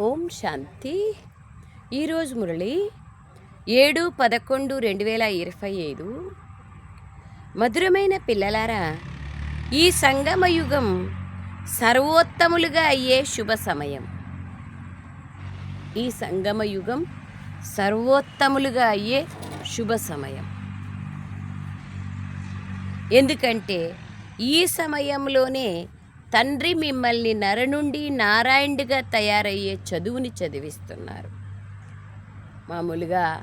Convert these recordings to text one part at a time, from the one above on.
ఓం శాంతి. ఈరోజు మురళి ఏడు పదకొండు రెండు వేల ఇరవై ఐదు. మధురమైన పిల్లలారా ఈ సంగమయుగం సర్వోత్తములుగా అయ్యే శుభ సమయం. ఈ సంగమయుగం సర్వోత్తములుగా అయ్యే శుభ సమయం. ఎందుకంటే ఈ సమయంలోనే తండ్రి మిమ్మల్ని నర నుండి నారాయణుడిగా తయారయ్యే చదువుని చదివిస్తున్నారు. మామూలుగా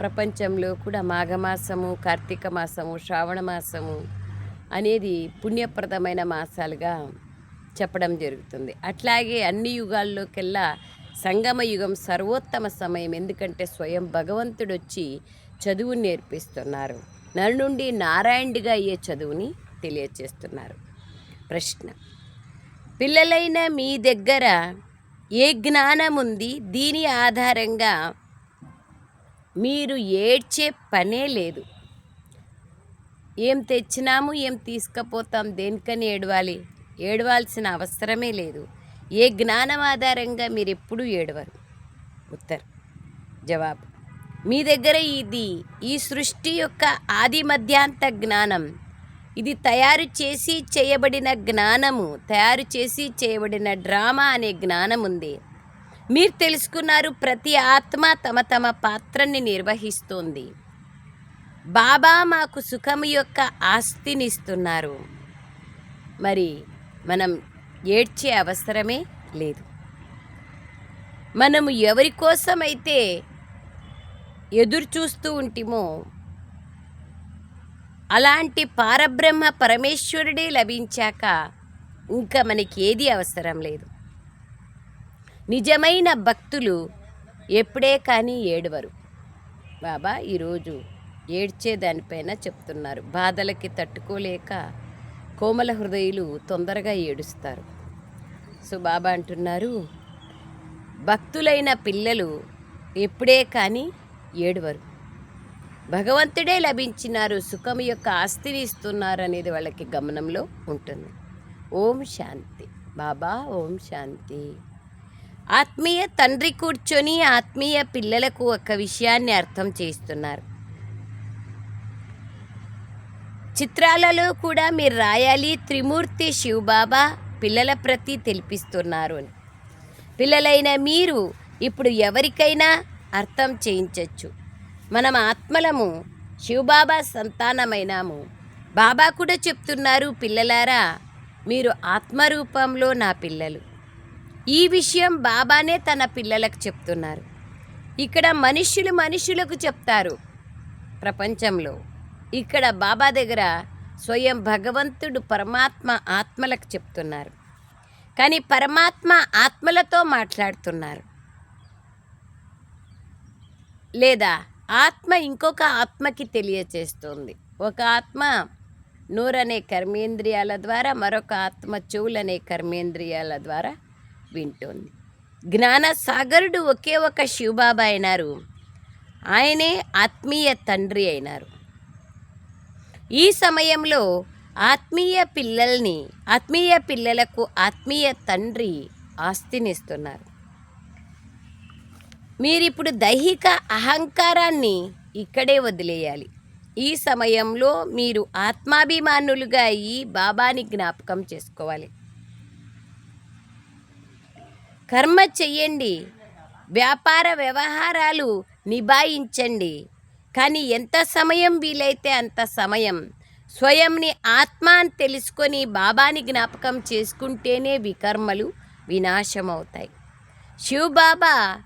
ప్రపంచంలో కూడా మాఘమాసము కార్తీక మాసము శ్రావణ మాసము అనేది పుణ్యప్రదమైన మాసాలుగా చెప్పడం జరుగుతుంది. అట్లాగే అన్ని యుగాల్లోకెల్లా సంగమ యుగం సర్వోత్తమ సమయం. ఎందుకంటే స్వయం భగవంతుడు వచ్చి చదువుని నేర్పిస్తున్నారు. నరు నుండి నారాయణుడిగా అయ్యే చదువుని తెలియచేస్తున్నారు. ప్రశ్న. పిల్లలైన మీ దగ్గర ఏ జ్ఞానం ఉంది దీని ఆధారంగా మీరు ఏడ్చే పనే లేదు. ఏం తెచ్చినాము ఏం తీసుకుపోతాం దేనికని ఏడవాలి? ఏడవాల్సిన అవసరమే లేదు. ఏ జ్ఞానం ఆధారంగా మీరు ఎప్పుడూ ఏడవరు? ఉత్తర్ జవాబు. మీ దగ్గర ఇది ఈ సృష్టి యొక్క ఆది మధ్యాంత జ్ఞానం ఇది తయారు చేసి చేయబడిన జ్ఞానము తయారు చేసి చేయబడిన డ్రామా అనే జ్ఞానం ఉంది. మీరు తెలుసుకున్నారు ప్రతి ఆత్మ తమ తమ పాత్రని నిర్వహిస్తుంది. బాబా మాకు సుఖము యొక్క ఆస్తినిస్తున్నారు. మరి మనం ఏడ్చే అవసరమే లేదు. మనము ఎవరి కోసమైతే ఎదురు చూస్తూ ఉంటిమో అలాంటి పారబ్రహ్మ పరమేశ్వరుడే లభించాక ఇంకా మనకి ఏది అవసరం లేదు. నిజమైన భక్తులు ఎప్పుడే కానీ ఏడవరు. బాబా ఈరోజు ఏడ్చే దానిపైన చెప్తున్నారు. బాధలకి తట్టుకోలేక కోమల హృదయులు తొందరగా ఏడుస్తారు. సో బాబా అంటున్నారు భక్తులైన పిల్లలు ఎప్పుడే కానీ ఏడవరు. భగవంతుడే లభించినారు సుఖం యొక్క ఆస్తిని ఇస్తున్నారు అనేది వాళ్ళకి గమనంలో ఉంటుంది. ఓం శాంతి. బాబా ఓం శాంతి. ఆత్మీయ తండ్రి కూర్చొని ఆత్మీయ పిల్లలకు ఒక విషయాన్ని అర్థం చేస్తున్నారు చిత్రాలలో కూడా మీరు రాయాలి త్రిమూర్తి శివబాబా పిల్లల ప్రతి తెలిపిస్తున్నారు అని. పిల్లలైన మీరు ఇప్పుడు ఎవరికైనా అర్థం చేయించవచ్చు మనం ఆత్మలము శివబాబా సంతానమైనాము. బాబా కూడా చెప్తున్నారు పిల్లలారా మీరు ఆత్మరూపంలో నా పిల్లలు. ఈ విషయం బాబానే తన పిల్లలకు చెప్తున్నారు. ఇక్కడ మనుష్యులు మనుషులకు చెప్తారు ప్రపంచంలో. ఇక్కడ బాబా దగ్గర స్వయం భగవంతుడు పరమాత్మ ఆత్మలకు చెప్తున్నారు. కానీ పరమాత్మ ఆత్మలతో మాట్లాడుతున్నారు. లేదా ఆత్మ ఇంకొక ఆత్మకి తెలియచేస్తుంది. ఒక ఆత్మ నూరనే కర్మేంద్రియాల ద్వారా మరొక ఆత్మ చెవులనే కర్మేంద్రియాల ద్వారా వింటుంది. జ్ఞాన సాగరుడు ఒకే ఒక శివబాబా అయినారు. ఆయనే ఆత్మీయ తండ్రి అయినారు. ఈ సమయంలో ఆత్మీయ పిల్లల్ని ఆత్మీయ పిల్లలకు ఆత్మీయ తండ్రి ఆస్తినిస్తున్నారు. మీరిప్పుడు దైహిక అహంకారాన్ని ఇక్కడే వదిలేయాలి. ఈ సమయంలో మీరు ఆత్మాభిమానులుగా అయ్యి బాబాని జ్ఞాపకం చేసుకోవాలి. కర్మ చెయ్యండి. వ్యాపార వ్యవహారాలు నిభాయించండి. కానీ ఎంత సమయం వీలైతే అంత సమయం. స్వయంని ఆత్మ అని తెలుసుకొని బాబాని జ్ఞాపకం చేసుకుంటేనే వికర్మలు వినాశమవుతాయి. శివబాబా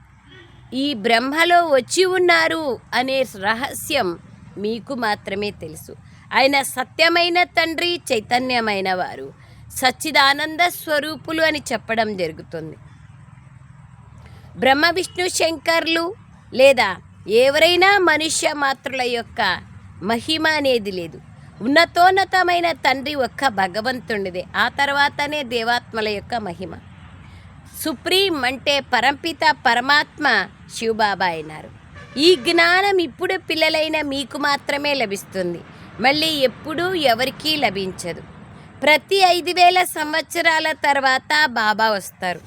ఈ బ్రహ్మలో వచ్చి ఉన్నారు అనే రహస్యం మీకు మాత్రమే తెలుసు. ఆయన సత్యమైన తండ్రి చైతన్యమైన వారు. సచ్చిదానంద స్వరూపులు అని చెప్పడం జరుగుతుంది. బ్రహ్మ విష్ణు శంకర్లు లేదా ఎవరైనా మనుష్య మాత్రుల యొక్క మహిమ అనేది లేదు. ఉన్నతోన్నతమైన తండ్రి ఒక్క భగవంతుడిదే ఆ తర్వాతనే దేవాత్మల యొక్క మహిమ. సుప్రీం అంటే పరంపిత పరమాత్మ శివబాబా అయినారు. ఈ జ్ఞానం ఇప్పుడు పిల్లలైన మీకు మాత్రమే లభిస్తుంది. మళ్ళీ ఎప్పుడూ ఎవరికీ లభించదు. ప్రతి ఐదు వేల సంవత్సరాల తర్వాత బాబా వస్తారు.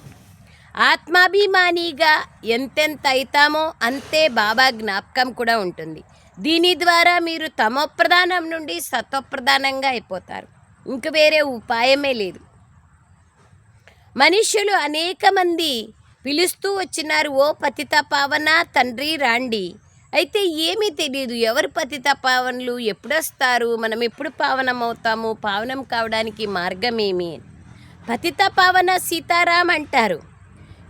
ఆత్మాభిమానిగా ఎంతెంత అవుతామో అంతే బాబా జ్ఞాపకం కూడా ఉంటుంది. దీని ద్వారా మీరు తమోప్రధానం నుండి సత్వప్రధానంగా అయిపోతారు. ఇంక వేరే ఉపాయమే లేదు. మనుష్యులు అనేక మంది పిలుస్తూ వచ్చినారు ఓ పతిత పావన తండ్రి రాండి. అయితే ఏమీ తెలియదు ఎవరు పతిత పావనలు ఎప్పుడొస్తారు మనం ఎప్పుడు పావనమవుతాము పావనం కావడానికి మార్గమేమి? పతిత పావన సీతారాం అంటారు.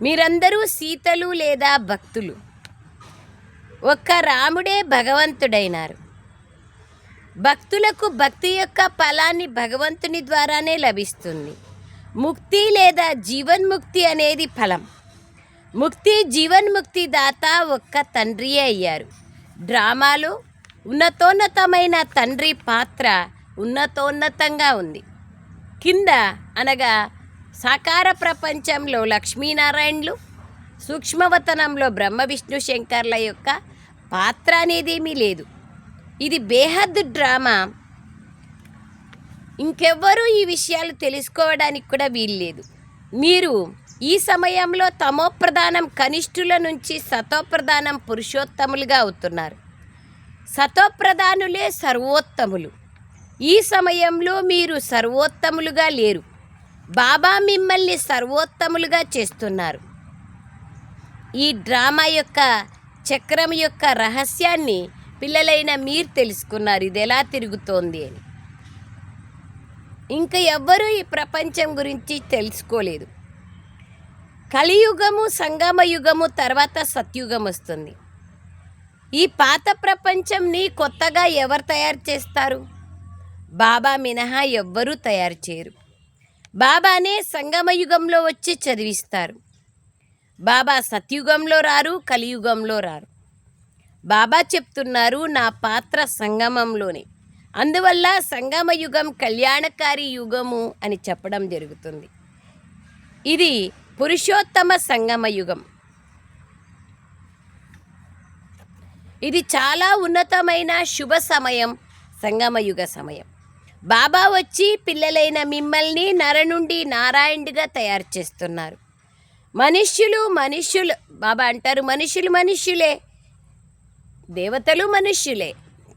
మీరందరూ సీతలు లేదా భక్తులు? ఒక్క రాముడే భగవంతుడైనారు. భక్తులకు భక్తి యొక్క ఫలాన్ని భగవంతుని ద్వారానే లభిస్తుంది. ముక్తి లేదా జీవన్ముక్తి అనేది ఫలం. ముక్తి జీవన్ముక్తి దాత ఒక్క తండ్రియే అయ్యారు. డ్రామాలో ఉన్నతోన్నతమైన తండ్రి పాత్ర ఉన్నతోన్నతంగా ఉంది. కింద అనగా సాకార ప్రపంచంలో లక్ష్మీనారాయణులు సూక్ష్మవతనంలో బ్రహ్మ విష్ణు శంకర్ల యొక్క పాత్ర అనేదేమీ లేదు. ఇది బేహద్ డ్రామా ఇంకెవ్వరూ ఈ విషయాలు తెలుసుకోవడానికి కూడా వీల్లేదు. మీరు ఈ సమయంలో తమోప్రధానం కనిష్ఠుల నుంచి సతోప్రధానం పురుషోత్తములుగా అవుతున్నారు. సతోప్రధానులే సర్వోత్తములు. ఈ సమయంలో మీరు సర్వోత్తములుగా లేరు. బాబా మిమ్మల్ని సర్వోత్తములుగా చేస్తున్నారు. ఈ డ్రామా యొక్క చక్రం యొక్క రహస్యాన్ని పిల్లలైన మీరు తెలుసుకున్నారు. ఇది ఎలా తిరుగుతోంది అని. ఇంకా ఎవ్వరూ ఈ ప్రపంచం గురించి తెలుసుకోలేదు. కలియుగము సంగమ యుగము తర్వాత సత్యుగం వస్తుంది. ఈ పాత ప్రపంచంని కొత్తగా ఎవరు తయారు చేస్తారు? బాబా మినహా ఎవ్వరూ తయారు చేయరు. బాబానే సంగమ యుగంలో వచ్చి చదివిస్తారు. బాబా సత్యుగంలో రారు కలియుగంలో రారు. బాబా చెప్తున్నారు నా పాత్ర సంగమంలోనే. అందువల్ల సంగమ యుగం కళ్యాణకారి యుగము అని చెప్పడం జరుగుతుంది. ఇది పురుషోత్తమ సంగమ యుగం ఇది చాలా ఉన్నతమైన శుభ సమయం సంగమయుగ సమయం. బాబా వచ్చి పిల్లలైన మిమ్మల్ని నర నుండి నారాయణుడిగా తయారు చేస్తున్నారు. మనుష్యులు మనుష్యులు బాబా అంటారు మనుషులు మనుష్యులే దేవతలు మనుష్యులే.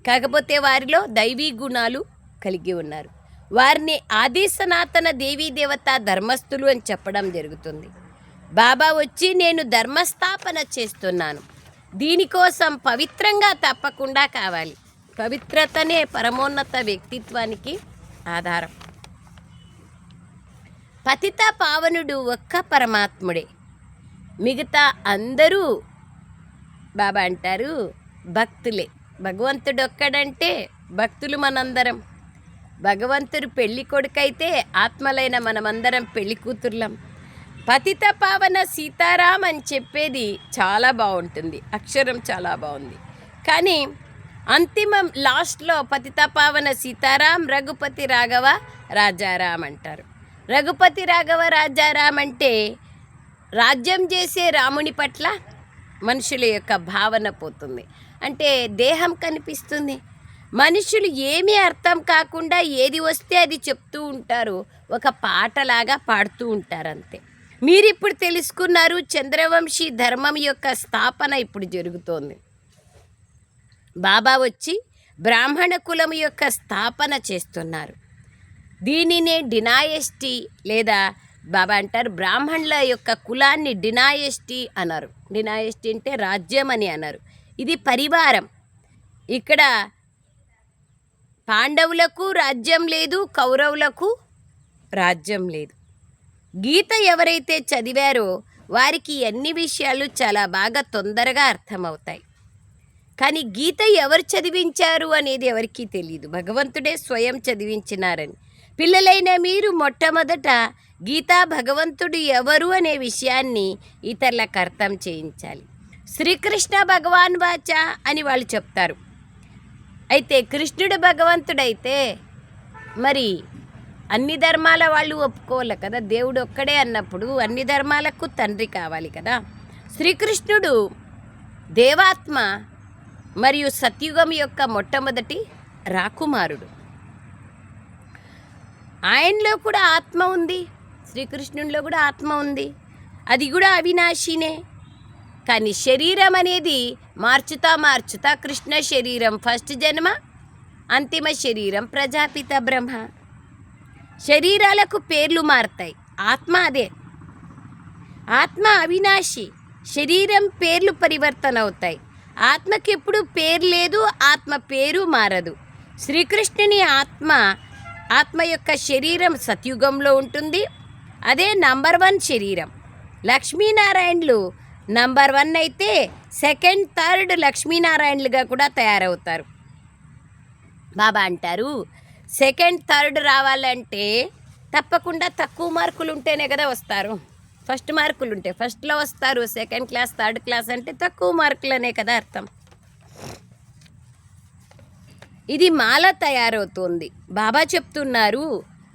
కాకపోతే వారిలో దైవీ గుణాలు కలిగి ఉన్నారు. వారిని ఆది సనాతన దేవీ దేవత ధర్మస్థులు అని చెప్పడం జరుగుతుంది. బాబా వచ్చి నేను ధర్మస్థాపన చేస్తున్నాను. దీనికోసం పవిత్రంగా తప్పకుండా కావాలి. పవిత్రతనే పరమోన్నత వ్యక్తిత్వానికి ఆధారం. పతిత పావనుడు ఒక్క పరమాత్ముడే. మిగతా అందరూ బాబా అంటారు భక్తులే. భగవంతుడు ఒక్కడంటే భక్తులు మనందరం. భగవంతుడు పెళ్ళి కొడుకైతే ఆత్మలైన మనమందరం పెళ్ళి కూతుర్లం. పతిత పావన సీతారాం అని చెప్పేది చాలా బాగుంటుంది అక్షరం చాలా బాగుంది కానీ అంతిమం లాస్ట్లో పతిత పావన సీతారాం రఘుపతి రాఘవ రాజారాం అంటారు. రఘుపతి రాఘవ రాజారాం అంటే రాజ్యం చేసే రాముని పట్ల మనుషుల యొక్క భావన పోతుంది. అంటే దేహం కనిపిస్తుంది. మనుషులు ఏమీ అర్థం కాకుండా ఏది వస్తే అది చెప్తూ ఉంటారు. ఒక పాటలాగా పాడుతూ ఉంటారు అంతే మీరు ఇప్పుడు తెలుసుకున్నారు చంద్రవంశీ ధర్మం యొక్క స్థాపన ఇప్పుడు జరుగుతోంది. బాబా వచ్చి బ్రాహ్మణ కులం యొక్క స్థాపన చేస్తున్నారు. దీనినే డినాయస్టీ లేదా బాబా అంటారు బ్రాహ్మణుల యొక్క కులాన్ని డినాయస్టీ అన్నారు డినాయస్టీ అంటే రాజ్యం అని అన్నారు ఇది పరివారం. ఇక్కడ పాండవులకు రాజ్యం లేదు కౌరవులకు రాజ్యం లేదు. గీత ఎవరైతే చదివారో వారికి అన్ని విషయాలు చాలా బాగా తొందరగా అర్థమవుతాయి. కానీ గీత ఎవరు చదివించారు అనేది ఎవరికీ తెలియదు భగవంతుడే స్వయం చదివించినారని. పిల్లలైన మీరు మొట్టమొదట గీతా భగవంతుడు ఎవరు అనే విషయాన్ని ఇతరులకు అర్థం చేయించాలి. శ్రీకృష్ణ భగవాన్ వాచ అని వాళ్ళు చెప్తారు. అయితే కృష్ణుడు భగవంతుడైతే మరి అన్ని ధర్మాల వాళ్ళు ఒప్పుకోవాలి కదా. దేవుడు ఒక్కడే అన్నప్పుడు అన్ని ధర్మాలకు తండ్రి కావాలి కదా. శ్రీకృష్ణుడు దేవాత్మ మరియు సత్యుగం యొక్క మొట్టమొదటి రాకుమారుడు. ఆయనలో కూడా ఆత్మ ఉంది. శ్రీకృష్ణునిలో కూడా ఆత్మ ఉంది. అది కూడా అవినాశినే. కానీ శరీరం అనేది మార్చుతా మార్చుతా కృష్ణ శరీరం ఫస్ట్ జన్మ అంతిమ శరీరం ప్రజాపిత బ్రహ్మ. శరీరాలకు పేర్లు మారుతాయి. ఆత్మ అదే. ఆత్మ అవినాశి. శరీరం పేర్లు పరివర్తన అవుతాయి ఆత్మకి ఎప్పుడు పేరు లేదు ఆత్మ పేరు మారదు. శ్రీకృష్ణుని ఆత్మ ఆత్మ యొక్క శరీరం సత్యుగంలో ఉంటుంది. అదే నంబర్ వన్ శరీరం. లక్ష్మీనారాయణలు నంబర్ వన్ అయితే సెకండ్ థర్డ్ లక్ష్మీనారాయణలుగా కూడా తయారవుతారు. బాబా అంటారు సెకండ్ థర్డ్ రావాలంటే తప్పకుండా తక్కువ మార్కులు ఉంటేనే కదా వస్తారు. ఫస్ట్ మార్కులు ఉంటే ఫస్ట్లో వస్తారు సెకండ్ క్లాస్ థర్డ్ క్లాస్ అంటే తక్కువ మార్కులనే కదా అర్థం. ఇది మాల తయారవుతుంది. బాబా చెప్తున్నారు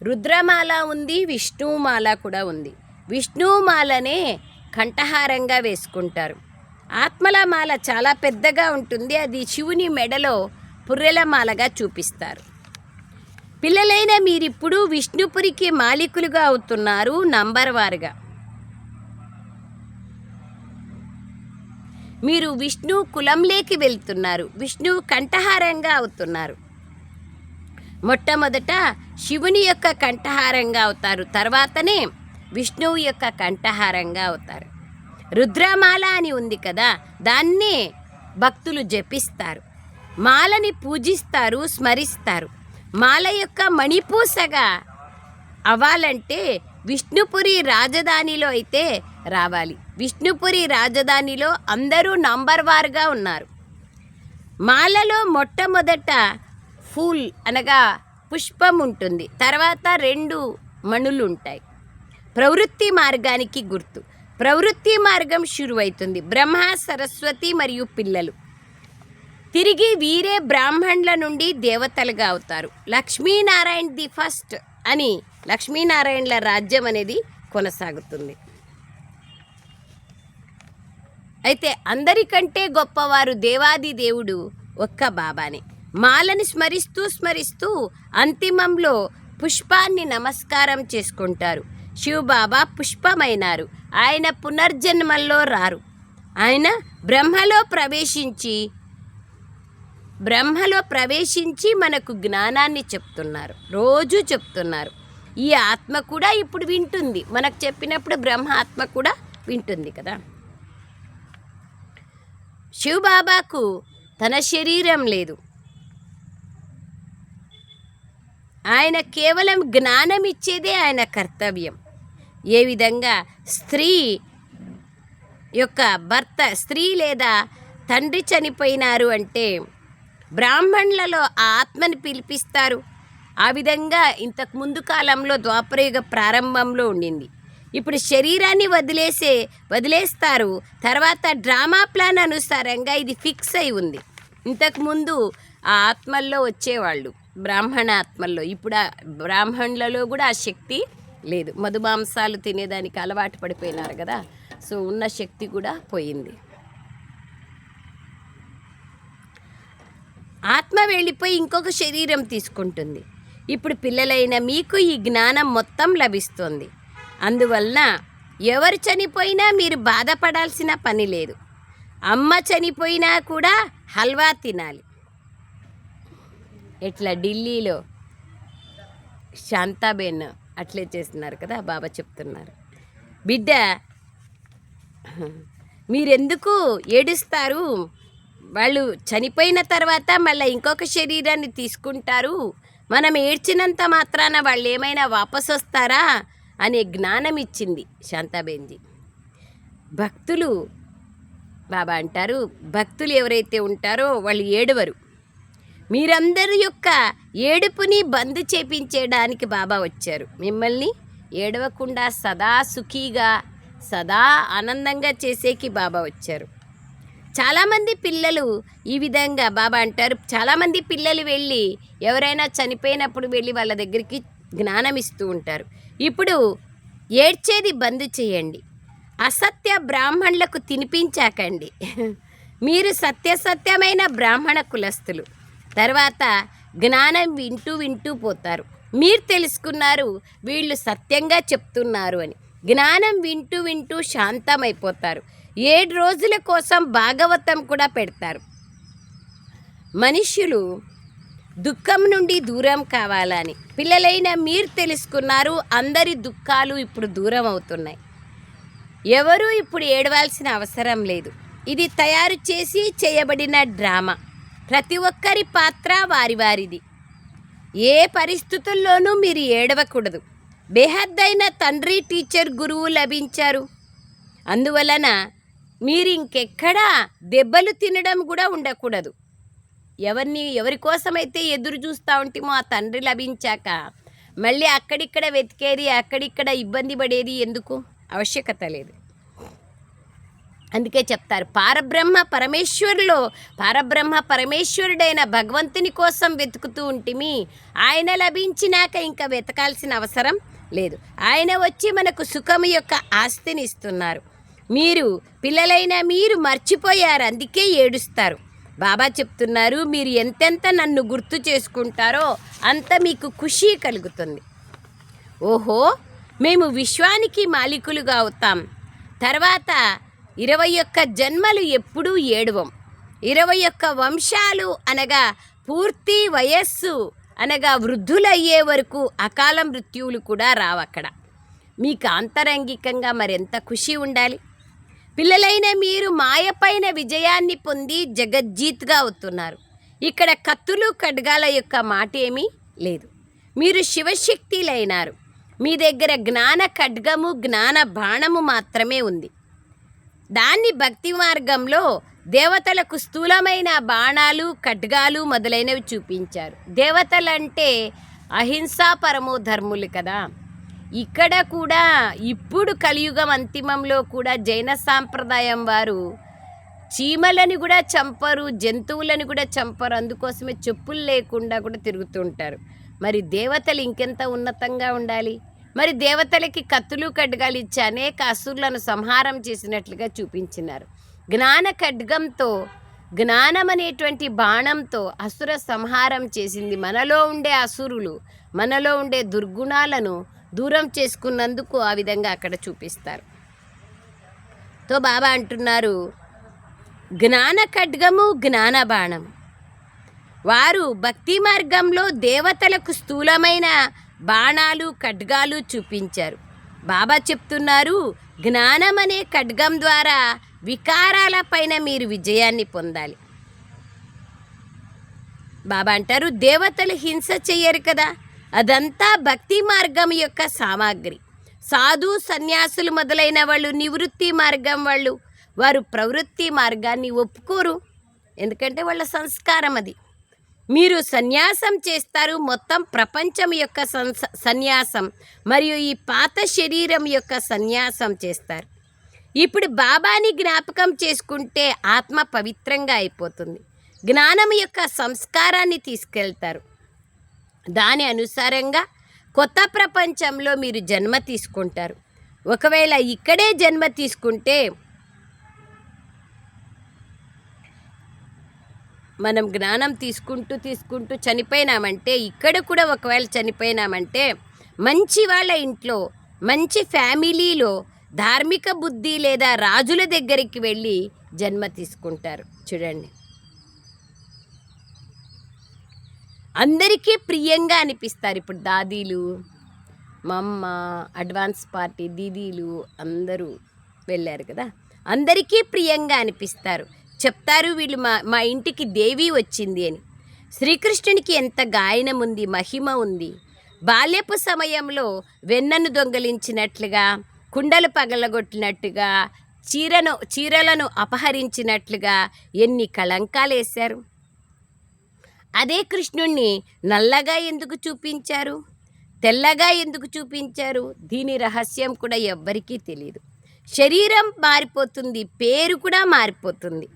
రుద్రమాల ఉంది విష్ణుమాల కూడా ఉంది. విష్ణుమాలనే కంఠహారంగా వేసుకుంటారు. ఆత్మల మాల చాలా పెద్దగా ఉంటుంది. అది శివుని మెడలో పుర్రెల మాలగా చూపిస్తారు. పిల్లలైన మీరిప్పుడు విష్ణుపురికి మాలికులుగా అవుతున్నారు నంబర్ వారుగా. మీరు విష్ణు కులంలోకి వెళ్తున్నారు. విష్ణు కంఠహారంగా అవుతున్నారు. మొట్టమొదట శివుని యొక్క కంఠహారంగా అవుతారు. తర్వాతనే విష్ణువు యొక్క కంఠహారంగా అవుతారు. రుద్రమాల అని ఉంది కదా దాన్నే భక్తులు జపిస్తారు. మాలని పూజిస్తారు స్మరిస్తారు. మాల యొక్క మణిపూసగా అవ్వాలంటే విష్ణుపురి రాజధానిలో అయితే రావాలి. విష్ణుపురి రాజధానిలో అందరూ నంబర్ వార్గా ఉన్నారు. మాలలో మొట్టమొదట ఫూల్ అనగా పుష్పం ఉంటుంది. తర్వాత రెండు మణులు ఉంటాయి. ప్రవృత్తి మార్గానికి గుర్తు. ప్రవృత్తి మార్గం శురువైతుంది బ్రహ్మ సరస్వతి మరియు పిల్లలు. తిరిగి వీరే బ్రాహ్మణుల నుండి దేవతలుగా అవుతారు. లక్ష్మీనారాయణ ది ఫస్ట్ అని లక్ష్మీనారాయణల రాజ్యం అనేది కొనసాగుతుంది. అయితే అందరికంటే గొప్పవారు దేవాది దేవుడు ఒక్క బాబానే. మాలని స్మరిస్తూ స్మరిస్తూ అంతిమంలో పుష్పాన్ని నమస్కారం చేసుకుంటారు. శివబాబా పుష్పమైనారు. ఆయన పునర్జన్మల్లో రారు. ఆయన బ్రహ్మలో ప్రవేశించి బ్రహ్మలో ప్రవేశించి మనకు జ్ఞానాన్ని చెప్తున్నారు. రోజు చెప్తున్నారు. ఈ ఆత్మ కూడా ఇప్పుడు వింటుంది. మనకు చెప్పినప్పుడు బ్రహ్మ ఆత్మ కూడా వింటుంది కదా. శివబాబాకు తన శరీరం లేదు. ఆయన కేవలం జ్ఞానం ఇచ్చేదే ఆయన కర్తవ్యం. ఏ విధంగా స్త్రీ యొక్క భర్త స్త్రీ లేదా తండ్రి చనిపోయినారు అంటే బ్రాహ్మణులలో ఆ ఆత్మని పిలిపిస్తారు. ఆ విధంగా ఇంతకు ముందు కాలంలో ద్వాపరయుగ ప్రారంభంలో ఉండింది. ఇప్పుడు శరీరాన్ని వదిలేసే వదిలేస్తారు. తర్వాత డ్రామా ప్లాన్ అనుసారంగా ఇది ఫిక్స్ అయి ఉంది. ఇంతకుముందు ఆ ఆత్మల్లో వచ్చేవాళ్ళు. బ్రాహ్మణ ఆత్మల్లో ఇప్పుడు ఆ బ్రాహ్మణులలో కూడా ఆ శక్తి లేదు. మధుమాంసాలు తినేదానికి అలవాటు పడిపోయినారు కదా. సో ఉన్న శక్తి కూడా పోయింది. ఆత్మ వెళ్ళిపోయి ఇంకొక శరీరం తీసుకుంటుంది. ఇప్పుడు పిల్లలైన మీకు ఈ జ్ఞానం మొత్తం లభిస్తుంది. అందువలన ఎవరు చనిపోయినా మీరు బాధపడాల్సిన పని లేదు. అమ్మ చనిపోయినా కూడా హల్వా తినాలి. ఇట్లా ఢిల్లీలో శాంతాబేన్ అట్లే చేస్తున్నారు కదా బాబా చెప్తున్నారు. బిడ్డ మీరెందుకు ఏడుస్తారు? వాళ్ళు చనిపోయిన తర్వాత మళ్ళీ ఇంకొక శరీరాన్ని తీసుకుంటారు. మనం ఏడ్చినంత మాత్రాన వాళ్ళు ఏమైనా వాపస్ వస్తారా అనే జ్ఞానం ఇచ్చింది శాంతాబేన్జీ. భక్తులు బాబా అంటారు భక్తులు ఎవరైతే ఉంటారో వాళ్ళు ఏడవరు. మీరందరి యొక్క ఏడుపుని బంద్ చేపించేయడానికి బాబా వచ్చారు. మిమ్మల్ని ఏడవకుండా సదా సుఖీగా సదా ఆనందంగా చేసేకి బాబా వచ్చారు. చాలామంది పిల్లలు ఈ విధంగా బాబా అంటారు. చాలామంది పిల్లలు వెళ్ళి ఎవరైనా చనిపోయినప్పుడు వెళ్ళి వాళ్ళ దగ్గరికి జ్ఞానం ఇస్తూ ఉంటారు. ఇప్పుడు ఏడ్చేది బంద్ చేయండి. అసత్య బ్రాహ్మణులకు తినిపించాకండి. మీరు సత్యసత్యమైన బ్రాహ్మణ కులస్తులు. తర్వాత జ్ఞానం వింటూ వింటూ పోతారు. మీరు తెలుసుకున్నారు వీళ్ళు సత్యంగా చెప్తున్నారు అని. జ్ఞానం వింటూ వింటూ శాంతమైపోతారు. ఏడు రోజుల కోసం భాగవతం కూడా పెడతారు. మనుషులు దుఃఖం నుండి దూరం కావాలని. పిల్లలైన మీరు తెలుసుకున్నారు అందరి దుఃఖాలు ఇప్పుడు దూరం అవుతున్నాయి. ఎవరూ ఇప్పుడు ఏడవాల్సిన అవసరం లేదు. ఇది తయారు చేసి చేయబడిన డ్రామా. ప్రతి ఒక్కరి పాత్ర వారి వారిది. ఏ పరిస్థితుల్లోనూ మీరు ఏడవకూడదు. బేహద్దైన తండ్రి టీచర్ గురువు లభించారు. అందువలన మీరు ఇంకెక్కడా దెబ్బలు తినడం కూడా ఉండకూడదు. ఎవరిని ఎవరి కోసమైతే ఎదురు చూస్తూ ఉంటామో ఆ తండ్రి లభించాక మళ్ళీ అక్కడిక్కడ వెతికేది అక్కడిక్కడ ఇబ్బంది పడేది ఎందుకు? ఆవశ్యకత లేదు. అందుకే చెప్తారు పారబ్రహ్మ పరమేశ్వరులో పారబ్రహ్మ పరమేశ్వరుడైన భగవంతుని కోసం వెతుకుతూ ఉంటిమి. ఆయన లభించినాక ఇంకా వెతకాల్సిన అవసరం లేదు. ఆయన వచ్చి మనకు సుఖము యొక్క ఆస్తిని ఇస్తున్నారు. మీరు పిల్లలైన మీరు మర్చిపోయారు అందుకే ఏడుస్తారు. బాబా చెప్తున్నారు మీరు ఎంతెంత నన్ను గుర్తు చేసుకుంటారో అంత మీకు ఖుషి కలుగుతుంది. ఓహో మేము విశ్వానికి మాలికులుగా అవుతాం. తర్వాత ఇరవై ఒక్క జన్మలు ఎప్పుడూ ఏడవం. ఇరవై ఒక్క వంశాలు అనగా పూర్తి వయస్సు అనగా వృద్ధులయ్యే వరకు అకాల మృత్యువులు కూడా రావక్కడ. మీకు ఆంతరంగికంగా మరెంత ఖుషి ఉండాలి? పిల్లలైన మీరు మాయపైన విజయాన్ని పొంది జగజ్జీత్గా అవుతున్నారు. ఇక్కడ కత్తులు ఖడ్గాల యొక్క మాట ఏమీ లేదు. మీరు శివశక్తిలైనారు. మీ దగ్గర జ్ఞాన ఖడ్గము జ్ఞాన బాణము మాత్రమే ఉంది. దాన్ని భక్తి మార్గంలో దేవతలకు స్థూలమైన బాణాలు ఖడ్గాలు మొదలైనవి చూపించారు. దేవతలంటే అహింసా పరమో ధర్ములు కదా. ఇక్కడ కూడా ఇప్పుడు కలియుగం అంతిమంలో కూడా జైన సాంప్రదాయం వారు చీమలని కూడా చంపరు జంతువులను కూడా చంపరు అందుకోసమే చెప్పులు లేకుండా కూడా తిరుగుతుంటారు మరి దేవతలు ఇంకెంత ఉన్నతంగా ఉండాలి? మరి దేవతలకి కత్తులు ఖడ్గాలు ఇచ్చి అనేక అసురులను సంహారం చేసినట్లుగా చూపించినారు. జ్ఞాన ఖడ్గంతో జ్ఞానం అనేటువంటి బాణంతో అసుర సంహారం చేసింది మనలో ఉండే అసురులు మనలో ఉండే దుర్గుణాలను దూరం చేసుకున్నందుకు ఆ విధంగా అక్కడ చూపిస్తారు. తో బాబా అంటున్నారు జ్ఞాన ఖడ్గము జ్ఞాన బాణం. వారు భక్తి మార్గంలో దేవతలకు స్థూలమైన బాణాలు ఖడ్గాలు చూపించారు. బాబా చెప్తున్నారు జ్ఞానం అనే ఖడ్గం ద్వారా వికారాలపైన మీరు విజయాన్ని పొందాలి. బాబా అంటారు దేవతలు హింస చెయ్యరు కదా. అదంతా భక్తి మార్గం యొక్క సామాగ్రి. సాధు సన్యాసులు మొదలైన వాళ్ళు నివృత్తి మార్గం వాళ్ళు. వారు ప్రవృత్తి మార్గాన్ని ఒప్పుకోరు. ఎందుకంటే వాళ్ళ సంస్కారం అది. మీరు సన్యాసం చేస్తారు మొత్తం ప్రపంచం యొక్క సన్యాసం మరియు ఈ పాత శరీరం యొక్క సన్యాసం చేస్తారు. ఇప్పుడు బాబాని జ్ఞాపకం చేసుకుంటే ఆత్మ పవిత్రంగా అయిపోతుంది. జ్ఞానం యొక్క సంస్కారాన్ని తీసుకెళ్తారు. దాని అనుసారంగా కొత్త ప్రపంచంలో మీరు జన్మ తీసుకుంటారు. ఒకవేళ ఇక్కడే జన్మ తీసుకుంటే మనం జ్ఞానం తీసుకుంటూ తీసుకుంటూ చనిపోయినామంటే ఇక్కడ కూడా ఒకవేళ చనిపోయినామంటే మంచి వాళ్ళ ఇంట్లో మంచి ఫ్యామిలీలో ధార్మిక బుద్ధి లేదా రాజుల దగ్గరికి వెళ్ళి జన్మ తీసుకుంటారు. చూడండి. అందరికీ ప్రియంగా అనిపిస్తారు ఇప్పుడు దాదీలు మా అమ్మ అడ్వాన్స్ పార్టీ దీదీలు అందరూ వెళ్ళారు కదా. అందరికీ ప్రియంగా అనిపిస్తారు. చెప్తారు వీళ్ళు మా మా ఇంటికి దేవి వచ్చింది అని. శ్రీకృష్ణునికి ఎంత గాయనం ఉంది మహిమ ఉంది. బాల్యపు సమయంలో వెన్నను దొంగలించినట్లుగా కుండలు పగలగొట్టినట్టుగా చీరను చీరలను అపహరించినట్లుగా ఎన్ని కళంకాలు వేశారు అదే కృష్ణుణ్ణి నల్లగా ఎందుకు చూపించారు? తెల్లగా ఎందుకు చూపించారు? దీని రహస్యం కూడా ఎవ్వరికీ తెలియదు శరీరం మారిపోతుంది పేరు కూడా మారిపోతుంది.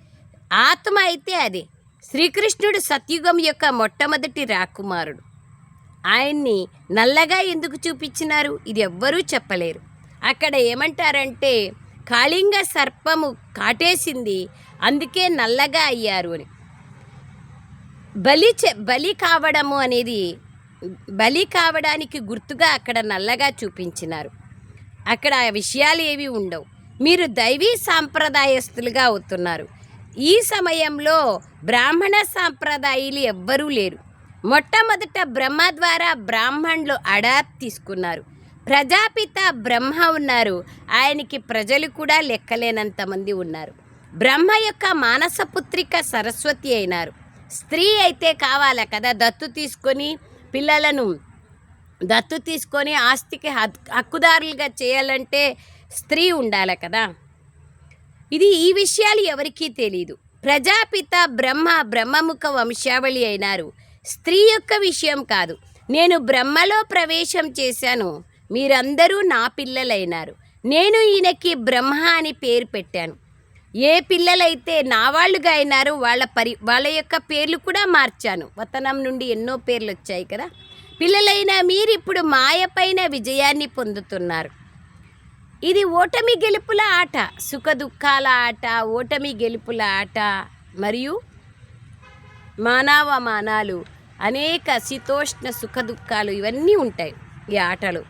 ఆత్మ అయితే అదే. శ్రీకృష్ణుడు సత్యుగం యొక్క మొట్టమొదటి రాకుమారుడు. ఆయన్ని నల్లగా ఎందుకు చూపించినారు? ఇది ఎవ్వరూ చెప్పలేరు. అక్కడ ఏమంటారంటే కాళింగ సర్పము కాటేసింది అందుకే నల్లగా అయ్యారు అని. బలి బలి కావడము అనేది బలి కావడానికి గుర్తుగా అక్కడ నల్లగా చూపించినారు. అక్కడ విషయాలు ఏవి ఉండవు. మీరు దైవీ సాంప్రదాయస్తులుగా అవుతున్నారు. ఈ సమయంలో బ్రాహ్మణ సాంప్రదాయాలు ఎవ్వరూ లేరు. మొట్టమొదట బ్రహ్మ ద్వారా బ్రాహ్మణులు అడాప్ తీసుకున్నారు. ప్రజాపిత బ్రహ్మ ఉన్నారు. ఆయనకి ప్రజలు కూడా లెక్కలేనంత మంది ఉన్నారు. బ్రహ్మ యొక్క మానసపుత్రిక సరస్వతి అయినారు. స్త్రీ అయితే కావాలా కదా? దత్తు తీసుకొని పిల్లలను దత్తు తీసుకొని ఆస్తికి హక్కుదారులుగా చేయాలంటే స్త్రీ ఉండాలి కదా? ఇది ఈ విషయాలు ఎవరికీ తెలియదు ప్రజాపిత బ్రహ్మ బ్రహ్మముఖ వంశావళి అయినారు. స్త్రీ యొక్క విషయం కాదు. నేను బ్రహ్మలో ప్రవేశం చేశాను. మీరందరూ నా పిల్లలైనారు. నేను ఈయనకి బ్రహ్మ అని పేరు పెట్టాను. ఏ పిల్లలైతే నా వాళ్ళుగా అయినారో వాళ్ళ పరి వాళ్ళ యొక్క పేర్లు కూడా మార్చాను. వతనం నుండి ఎన్నో పేర్లు వచ్చాయి కదా. పిల్లలైన మీరు ఇప్పుడు మాయపైన విజయాన్ని పొందుతున్నారు. ఇది ఓటమి గెలుపుల ఆట సుఖ దుఃఖాల ఆట ఓటమి గెలుపుల ఆట. మరియు మానవమానాలు అనేక శీతోష్ణ సుఖ దుఃఖాలు ఇవన్నీ ఉంటాయి ఈ ఆటలు.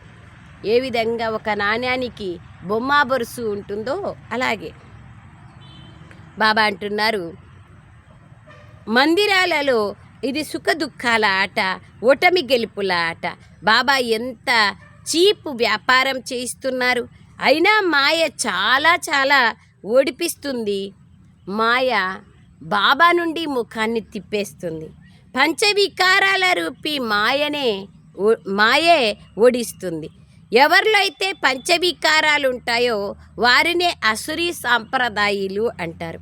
ఏ విధంగా ఒక నాణ్యానికి బొమ్మ బొరుసు ఉంటుందో అలాగే. బాబా అంటున్నారు మందిరాలలో ఇది సుఖ దుఃఖాల ఆట ఓటమి గెలుపుల ఆట. బాబా ఎంత చీపు వ్యాపారం చేయిస్తున్నారు. అయినా మాయ చాలా చాలా ఓడిపిస్తుంది. మాయ బాబా నుండి ముఖాన్ని తిప్పేస్తుంది. పంచవికారాల రూపి మాయనే ఓ- మాయే ఓడిస్తుంది. ఎవరిలో అయితే పంచవికారాలు ఉంటాయో వారినే అసురీ సాంప్రదాయాలు అంటారు.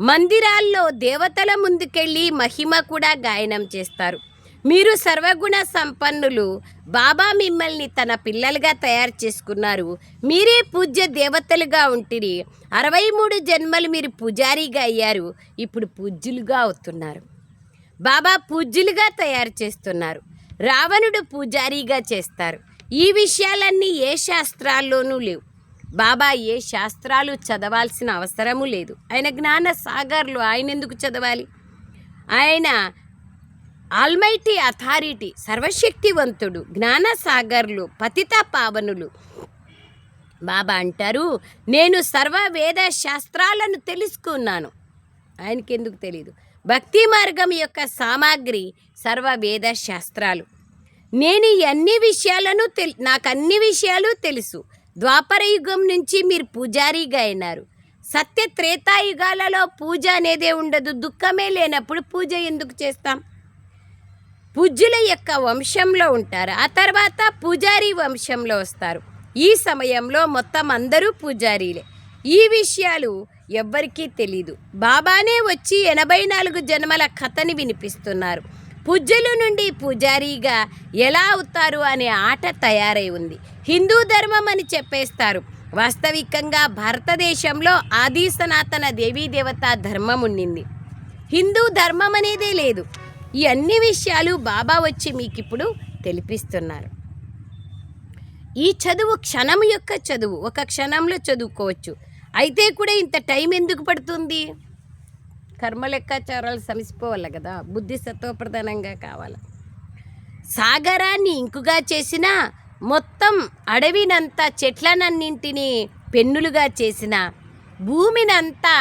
మందిరాల్లో దేవతల ముందుకెళ్ళి మహిమ కూడా గాయనం చేస్తారు. మీరు సర్వగుణ సంపన్నులు. బాబా మిమ్మల్ని తన పిల్లలుగా తయారు చేసుకున్నారు. మీరే పూజ్య దేవతలుగా ఉంటిరి. అరవై మూడు జన్మలు మీరు పూజారిగా అయ్యారు. ఇప్పుడు పూజ్యులుగా అవుతున్నారు. బాబా పూజ్యులుగా తయారు చేస్తున్నారు. రావణుడు పూజారిగా చేస్తారు. ఈ విషయాలన్నీ ఏ శాస్త్రాల్లోనూ లేవు. బాబా ఏ శాస్త్రాలు చదవాల్సిన అవసరము లేదు. ఆయన జ్ఞాన సాగర్లు ఆయన ఎందుకు చదవాలి? ఆయన ఆల్మైటీ అథారిటీ సర్వశక్తివంతుడు జ్ఞానసాగర్లు పతిత పావనులు. బాబా అంటారు నేను సర్వ వేద శాస్త్రాలను తెలుసుకున్నాను. ఆయనకి ఎందుకు తెలియదు భక్తి మార్గం యొక్క సామాగ్రి సర్వ వేద శాస్త్రాలు. నేను ఈ అన్ని విషయాలను తెల్ నాకు అన్ని విషయాలు తెలుసు. ద్వాపర యుగం నుంచి మీరు పూజారిగా అయినారు. సత్య త్రేతాయుగాలలో పూజ అనేదే ఉండదు. దుఃఖమే లేనప్పుడు పూజ ఎందుకు చేస్తాం? పూజ్యుల యొక్క వంశంలో ఉంటారు. ఆ తర్వాత పూజారి వంశంలో వస్తారు. ఈ సమయంలో మొత్తం అందరూ పూజారీలే. ఈ విషయాలు ఎవ్వరికీ తెలీదు. బాబానే వచ్చి ఎనభై నాలుగు జన్మల కథని వినిపిస్తున్నారు. పూజ్యుల నుండి పూజారీగా ఎలా అవుతారు అనే ఆట తయారై ఉంది. హిందూ ధర్మం అని చెప్పేస్తారు. వాస్తవికంగా భారతదేశంలో ఆది సనాతన దేవీ దేవతా ధర్మం ఉండింది హిందూ ధర్మం అనేదే లేదు. ఈ అన్ని విషయాలు బాబా వచ్చి మీకు ఇప్పుడు తెలిపిస్తున్నారు. ఈ చదువు క్షణం యొక్క చదువు ఒక క్షణంలో చదువుకోవచ్చు. అయితే కూడా ఇంత టైం ఎందుకు పడుతుంది? కర్మ లెక్కాచారాలు సమిసిపోవాలి కదా బుద్ధి సత్వప్రధానంగా కావాలి. సాగరాన్ని ఇంకుగా చేసిన మొత్తం అడవినంతా చెట్లనన్నింటినీ పెన్నులుగా చేసిన భూమినంతా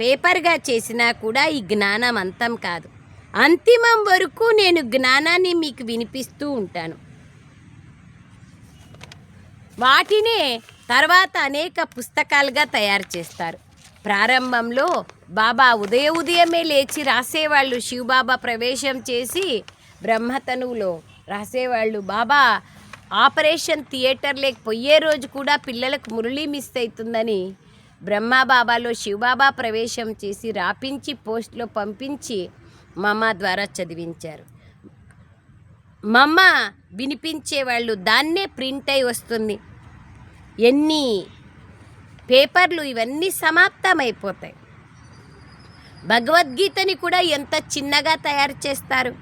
పేపర్గా చేసినా కూడా ఈ జ్ఞానం అంతం కాదు. అంతిమం వరకు నేను జ్ఞానాన్ని మీకు వినిపిస్తూ ఉంటాను. వాటినే తర్వాత అనేక పుస్తకాలుగా తయారు చేస్తారు. ప్రారంభంలో బాబా ఉదయ ఉదయమే లేచి రాసేవాళ్ళు శివబాబా ప్రవేశం చేసి బ్రహ్మతనువులో రాసేవాళ్ళు. బాబా ఆపరేషన్ థియేటర్ లేక పోయే రోజు కూడా పిల్లలకు మురళి మిస్ అవుతుందని బ్రహ్మబాబాలో శివబాబా ప్రవేశం చేసి రాపించి పోస్ట్లో పంపించి మమ్మ ద్వారా చదివించారు. మమ్మ వినిపించేవాళ్ళు దాన్నే ప్రింట్ అయి వస్తుంది. ఎన్ని పేపర్లు ఇవన్నీ సమాప్తమైపోతాయి. భగవద్గీతని కూడా ఎంత చిన్నగా తయారు చేస్తారు.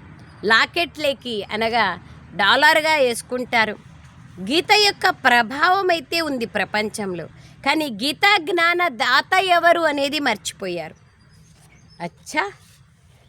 లాకెట్లేకి అనగా డాలర్గా వేసుకుంటారు. గీత యొక్క ప్రభావం అయితే ఉంది ప్రపంచంలో. కానీ గీతా జ్ఞాన దాత ఎవరు అనేది మర్చిపోయారు. అచ్చా!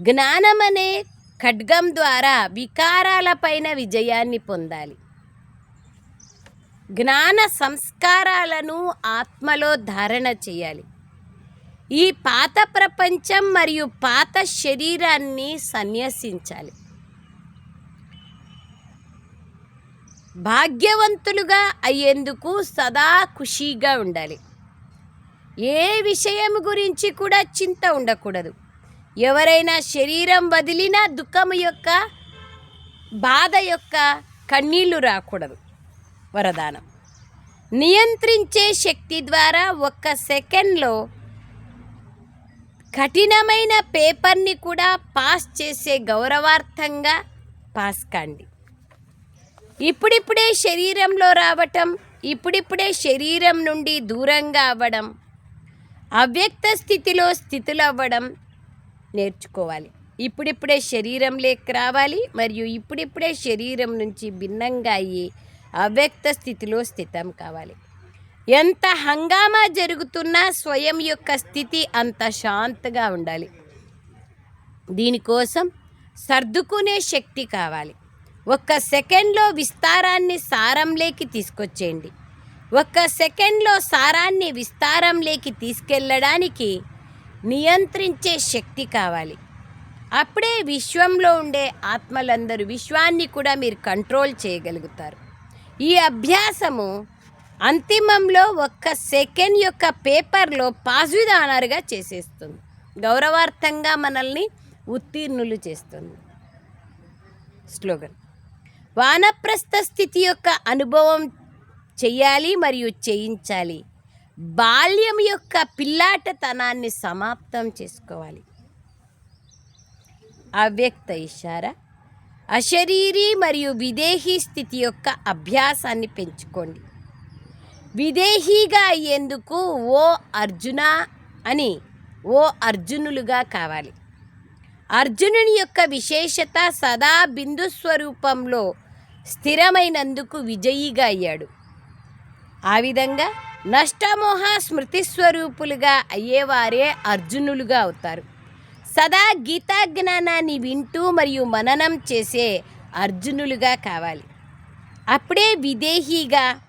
జ్ఞానం అనే ఖడ్గం ద్వారా వికారాలపైన విజయాన్ని పొందాలి. జ్ఞాన సంస్కారాలను ఆత్మలో ధారణ చేయాలి. ఈ పాత ప్రపంచం మరియు పాత శరీరాన్ని సన్యసించాలి. భాగ్యవంతులుగా అయ్యేందుకు సదా ఖుషీగా ఉండాలి. ఏ విషయం గురించి కూడా చింత ఉండకూడదు. ఎవరైనా శరీరం వదిలినా దుఃఖం యొక్క బాధ యొక్క కన్నీళ్ళు రాకూడదు. వరదానం. నియంత్రించే శక్తి ద్వారా ఒక్క సెకండ్లో కఠినమైన పేపర్ని కూడా పాస్ చేసే గౌరవార్థంగా పాస్ కాండి. ఇప్పుడిప్పుడే శరీరంలో రావటం ఇప్పుడిప్పుడే శరీరం నుండి దూరంగా అవ్వడం అవ్యక్త స్థితిలో స్థితులవ్వడం నేర్చుకోవాలి. ఇప్పుడిప్పుడే శరీరం రావాలి మరియు ఇప్పుడిప్పుడే శరీరం నుంచి భిన్నంగా అయ్యి అవ్యక్త స్థితిలో స్థితం కావాలి. ఎంత హంగామా జరుగుతున్నా స్వయం యొక్క స్థితి అంత శాంతగా ఉండాలి. దీనికోసం సర్దుకునే శక్తి కావాలి. ఒక్క సెకండ్లో విస్తారాన్ని సారంలోకి తీసుకొచ్చేయండి. ఒక్క సెకండ్లో సారాన్ని విస్తారంలోకి తీసుకెళ్ళడానికి నియంత్రించే శక్తి కావాలి. అప్పుడే విశ్వంలో ఉండే ఆత్మలందరూ విశ్వాన్ని కూడా మీరు కంట్రోల్ చేయగలుగుతారు. ఈ అభ్యాసము అంతిమంలో ఒక్క సెకండ్ యొక్క పేపర్లో పాజిటివ్ ఆనర్గా చేసేస్తుంది. గౌరవార్థంగా మనల్ని ఉత్తీర్ణులు చేస్తుంది. స్లోగన్. వానప్రస్థ స్థితి యొక్క అనుభవం చేయాలి మరియు చేయించాలి. బాల్యం యొక్క పిల్లాటతనాన్ని సమాప్తం చేసుకోవాలి. అవ్యక్త ఇషారా అశరీరీ మరియు విదేహీ స్థితి యొక్క అభ్యాసాన్ని పెంచుకోండి. విదేహీగా అయ్యేందుకు ఓ అర్జున అని ఓ అర్జునులుగా కావాలి. అర్జునుని యొక్క విశేషత సదా బిందు స్వరూపంలో స్థిరమైనందుకు విజయీగా అయ్యాడు. ఆ విధంగా నష్టమోహ స్మృతి స్వరూపులుగా అయ్యేవారే అర్జునులుగా అవుతారు. సదా గీతా జ్ఞానాన్ని వింటూ మరియు మననం చేసే అర్జునులుగా కావాలి. అప్పుడే విదేహీగా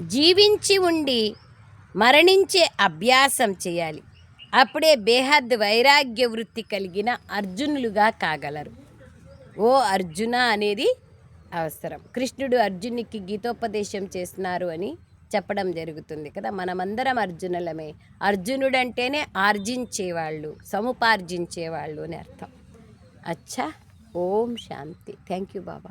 జీవించి ఉండి మరణించే అభ్యాసం చేయాలి. అప్పుడే బేహద్ వైరాగ్య వృత్తి కలిగిన అర్జునులుగా కాగలరు. ఓ అర్జున అనేది అవసరం. కృష్ణుడు అర్జునికి గీతోపదేశం చేస్తున్నారు అని చెప్పడం జరుగుతుంది కదా. మనమందరం అర్జునులమే. అర్జునుడంటేనే ఆర్జించేవాళ్ళు సముపార్జించేవాళ్ళు అని అర్థం. అచ్చా. ఓం శాంతి. Thank you Baba.